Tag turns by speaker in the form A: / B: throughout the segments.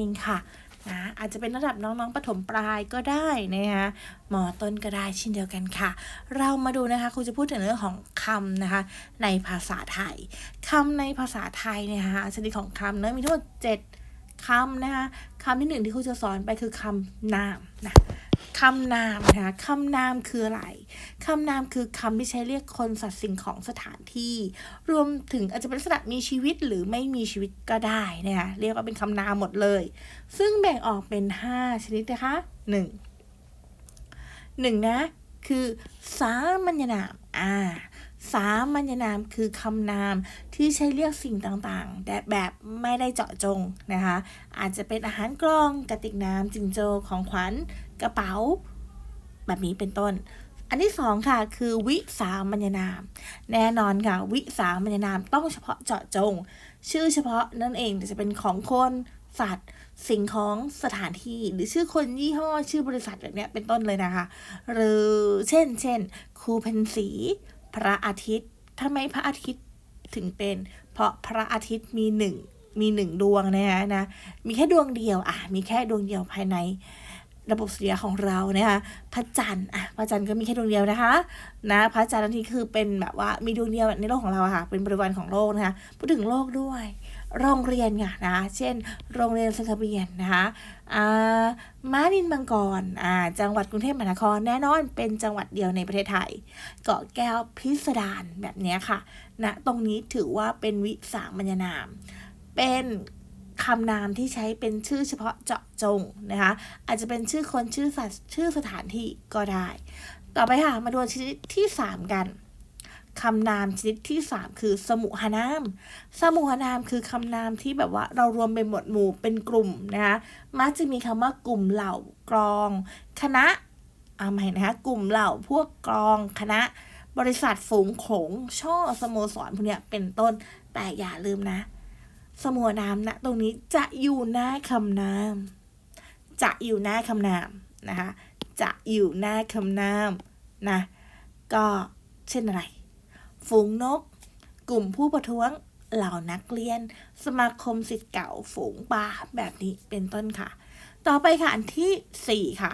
A: เองค่ะนะอาจจะเป็นระดับน้องๆปฐมปลายก็ได้นะคะหมอต้นก็ได้เช่นเดียวกันค่ะ เรามาดูนะคะครูจะพูดถึงเรื่องของคำนะคะ ในภาษาไทยคำในภาษาไทยเนี่ยนะคะชนิดของคำเนะมีทั้งหมด7คำนะคะคำที่หนึ่งที่ครูจะสอนไปคือคำนามนะ คำนามนะคะคำนามคืออะไรคำนามคือคำที่ใช้เรียกคนสัตว์สิ่งของสถานที่ รวมถึงอาจจะเป็นลักษณะมีชีวิตหรือไม่มีชีวิตก็ได้นะคะเรียกว่าเป็นคำนามหมดเลย ซึ่งแบ่งออกเป็น 5 ชนิดนะคะ1 1นะ คือสามัญนามอ่า สามัญนามคือคำนามที่ใช้เรียกสิ่งต่างๆ แต่แบบไม่ได้เจาะจงนะคะ อาจจะเป็นอาหารกล่องกระติกน้ำจิงโจของขวัญกระเป๋า แบบนี้เป็นต้น อันที่สองค่ะคือวิสามัญนาม แน่นอนค่ะ วิสามัญนามต้องเฉพาะเจาะจง ชื่อเฉพาะนั่นเองจะเป็นของคนสัตว์สิ่งของสถานที่หรือชื่อคนยี่ห้อชื่อบริษัทแบบนี้เป็นต้นเลยนะคะ หรือเช่น เช่นครูเพนสี พระอาทิตย์ทำไมพระอาทิตย์ถึงเป็น เพราะพระอาทิตย์มีหนึ่งมีหนึ่งดวงนะคะนะ มีแค่ดวงเดียวอะมีแค่ดวงเดียวภายในระบบสุริยะของเรานะคะพระจันทร์อะพระจันทร์ก็มีแค่ดวงเดียวนะคะ นะพระจันทร์นั่นที่คือเป็นแบบว่ามีดวงเดียวในโลกของเราค่ะ เป็นบริวารของโลกนะคะพูดถึงโลกด้วย โรงเรียนค่ะนะเช่น โรงเรียนสังคเบียนนะคะอ่าม้านินมังกรอ่าจังหวัดกรุงเทพมหานครแน่นอนเป็นจังหวัดเดียวในประเทศไทย เกาะแก้วพิสดารแบบเนี้ยค่ะนะตรงนี้ถือว่าเป็นวิสามัญนาม เป็นคำนามที่ใช้เป็นชื่อเฉพาะเจาะจงนะคะอาจจะเป็นชื่อคนชื่อสัตว์ชื่อสถานที่ก็ได้ ต่อไปค่ะมาดูชนิดที่ 3 กัน คำนามชนิดที่ 3 คือสมุหนาม สมุหนามคือคำนามที่แบบว่าเรารวมเป็นหมวดหมู่เป็นกลุ่มนะคะมักจะมีคำว่ากลุ่มเหล่ากรอง คณะอาใหม่นะคะกลุ่มเหล่าพวกกรองคณะ บริษัทฝูงโขงช่อสโมสรพวกเนี้ยเป็นต้นแต่อย่าลืมนะ สมุหนามนะตรงนี้จะอยู่หน้าคำนาม จะอยู่หน้าคำนามนะคะจะอยู่หน้าคำนามนะก็เช่นอะไร ฝูงนก กลุ่มผู้ประท้วงเหล่านักเรียน สมาคมสิทธิ์เก่าฝูงปลาแบบนี้เป็นต้นค่ะ ต่อไปค่ะ อันที่ 4 ค่ะ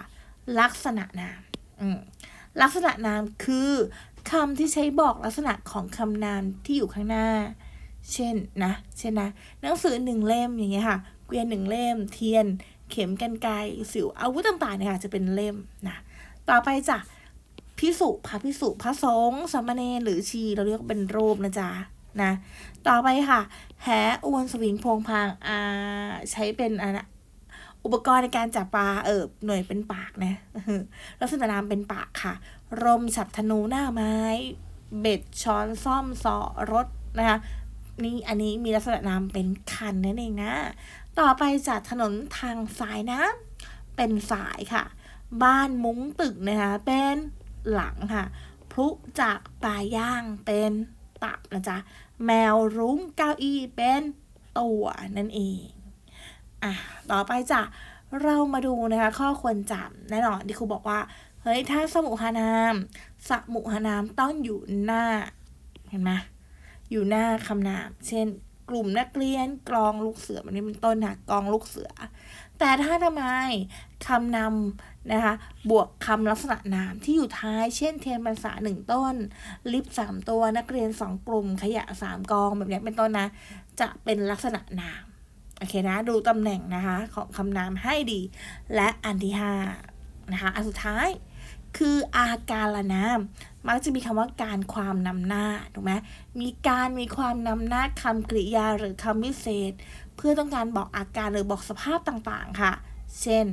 A: ลักษณะนามลักษณะนามคือคำที่ใช้บอกลักษณะของคำนามที่อยู่ข้างหน้า เช่นนะ เช่นนะ หนังสือหนึ่งเล่มอย่างเงี้ยค่ะ เกวียนหนึ่งเล่ม เทียน เข็มกันไกรสิวอาวุธต่างๆเนี่ยค่ะจะเป็นเล่มนะ ต่อไปจ้ะ พิสุพระพิสุพระสงฆ์สามเณรหรือชีเราเรียกว่าเป็นรูปนะจ๊ะนะต่อไปค่ะ แหอวนสวิงพงพางอ่าใช้เป็นอะนะอุปกรณ์ในการจับปลาเออหน่วยเป็นปากนะลักษณะนามเป็นปากค่ะ รมฉับธนูหน้าไม้ เบ็ดช้อนซ่อมซอรถนะคะนี่อันนี้มีลักษณะนามเป็นคันนั่นเองนะ ต่อไปจากถนนทางสายน้ำเป็นสายค่ะ บ้านมุ้งตึกนะคะเป็น หลังค่ะพลุจากปลาย่างเป็นตับนะจ๊ะแมวรุ้งเก้าอี้เป็นตัวนั่นเองอะต่อไปจ้ะเรามาดูนะคะข้อควรจำแน่นอนที่ครูบอกว่าเฮ้ยถ้าสมุหานามสมุหานามต้องอยู่หน้าเห็นไหมอยู่หน้าคำนาม เช่น กลุ่มนักเรียนกรองลูกเสือแบบนี้เป็นต้นค่ะกองลูกเสือ แต่ถ้าทำไมคำนำนะคะบวกคำลักษณะนามที่อยู่ท้าย เช่นเทียนภาษาหนึ่งต้น ลิฟสามตัวนักเรียนสองกลุ่ม ขยะสามกองแบบนี้เป็นต้นนะ จะเป็นลักษณะนามโอเคนะ ดูตำแหน่งนะคะของคำนามให้ดี และอันที่ห้านะคะอันสุดท้าย คืออาการละนามมักจะมีคำว่าการความนำหน้าถูกไหมมีการมีความนำหน้าคำกริยาหรือคำวิเศษ เพื่อต้องการบอกอาการหรือบอกสภาพต่างๆ ค่ะ เช่น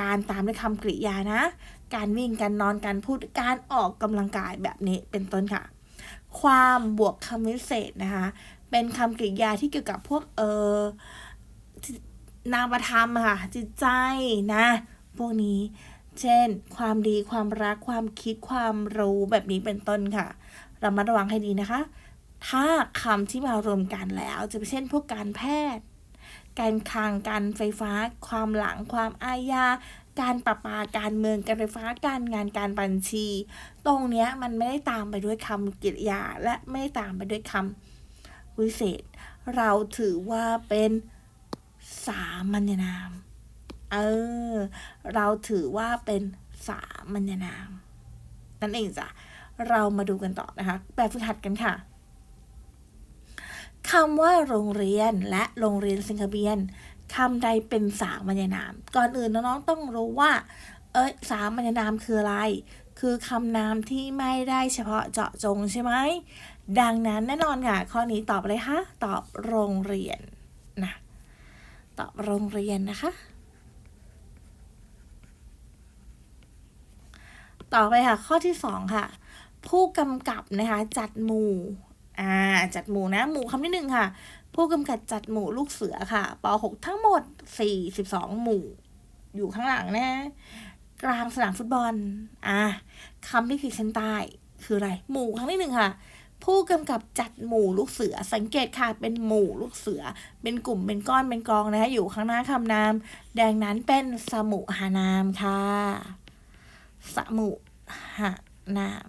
A: การตามด้วยคำกริยานะ การวิ่งการนอนการพูดการออกกำลังกายแบบนี้เป็นต้นค่ะ ความบวกคำวิเศษนะคะ เป็นคำกริยาที่เกี่ยวกับพวกเออนามธรรมค่ะจิตใจนะ พวกนี้ เช่น ความดีความรักความคิดความรู้แบบนี้เป็นต้นค่ะเรามาระวังให้ดีนะคะ ถ้าคำที่มารวมกันแล้ว จะเป็นเช่นพวกการแพทย์ การคลังการไฟฟ้า ความหลังความอาญาการประปาการเมืองการไฟฟ้าการงานการบัญชี ตรงเนี้ยมันไม่ได้ตามไปด้วยคำกิริยา และไม่ได้ตามไปด้วยคำวิเศษ เราถือว่าเป็นสามัญนาม เออ เราถือว่าเป็นสามัญนาม นั่นเองจ้ะ เรามาดูกันต่อนะคะ แบบฝึกหัดกันค่ะคำว่าโรงเรียนและโรงเรียนสิงคเบียนคำใดเป็นสามัญนาม ก่อนอื่นน้องๆต้องรู้ว่า เอ้ยสามัญนามคืออะไร คือคำนามที่ไม่ได้เฉพาะเจาะจงใช่ไหม ดังนั้นแน่นอนค่ะ ข้อนี้ตอบเลยคะ ตอบโรงเรียนนะ ตอบโรงเรียนนะคะ ต่อไปค่ะ ข้อที่สองค่ะ ผู้กำกับนะคะจัดหมู่อ่าจัดหมู่นะหมู่คำที่หนึ่งค่ะ ผู้กำกับจัดหมู่ลูกเสือค่ะป .6 ทั้งหมด 42 หมู่ อยู่ข้างหลังนะ กลางสนามฟุตบอลอ่าคำที่ขีดเส้นใต้คืออะไร หมู่ครั้งที่หนึ่งค่ะ ผู้กำกับจัดหมู่ลูกเสือ สังเกตค่ะ เป็นหมู่ลูกเสือ เป็นกลุ่ม เป็นก้อน เป็นกองนะคะ อยู่ข้างหน้าคำนาม แดงนั้นเป็นสมุหานามค่ะ สมุหนาม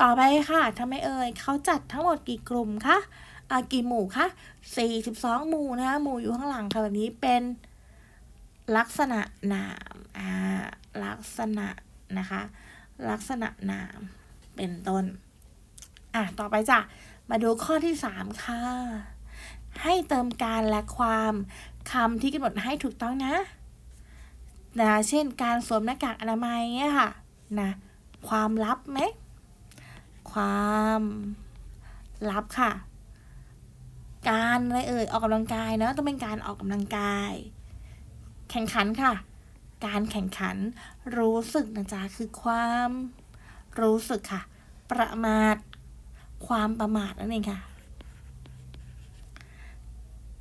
A: ต่อไปค่ะทำไมเอ่ยเขาจัดทั้งหมดกี่กลุ่มคะอากี่หมู่คะ42 หมู่นะคะหมู่อยู่ข้างหลังค่ะแบบนี้เป็นลักษณะนามอ่าลักษณะนะคะ ลักษณะนามเป็นต้น อะ ต่อไปจ้ะ มาดูข้อที่ 3 ค่ะ ให้เติมการและความคำที่กำหนดให้ถูกต้องนะ นะเช่นการสวมหน้ากากอนามัยเนี่ยค่ะนะความลับไหมความลับค่ะ การอะไรเอ่ยออกกำลังกายเนอะต้องเป็นการออกกำลังกาย แข่งขันค่ะ การแข่งขันรู้สึกนะจ๊ะคือความ รู้สึกค่ะ ประมาท ความประมาทนั่นเองค่ะ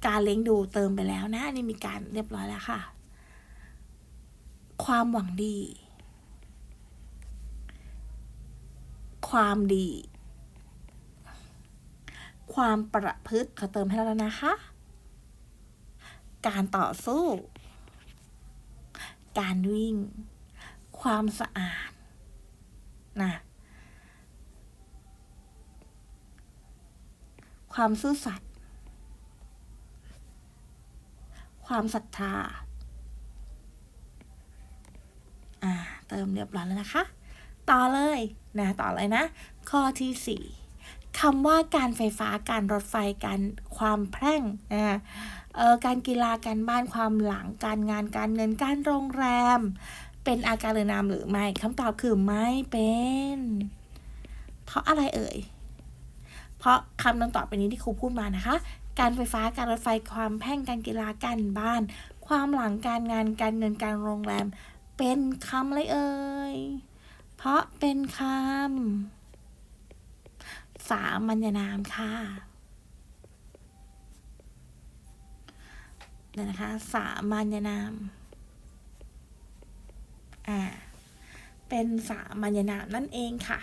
A: การเลี้ยงดูเติมไปแล้วนะนี่มีการเรียบร้อยแล้วค่ะ ความหวังดี ความดี ความประพฤติเขาเติมให้เราแล้วนะคะ การต่อสู้ การวิ่ง ความสะอาด นะ ความซื่อสัตย์ ความศรัทธา อ่า เติมเรียบร้อยแล้วนะคะ ต่อเลยนะต่อเลยนะ ข้อที่สี่คำว่าการไฟฟ้าการรถไฟการความแพร่งนะเออการกีฬาการบ้านความหลังการงานการเงินการโรงแรม เป็นอาการหรือนามหรือไม่คำตอบคือไม่เป็น เพราะอะไรเอ่ย เพราะคำดังต่อไปนี้ที่ครูพูดมานะคะ การไฟฟ้าการรถไฟความแพ่งการกีฬาการบ้าน ความหลังการงานการเงินการโรงแรม เป็นคำเลยเอ่ย เพราะเป็นคำสามัญนามค่ะเดี๋ยวนะคะ สามัญนาม อ่า เป็นสามัญนามนั่นเองค่ะ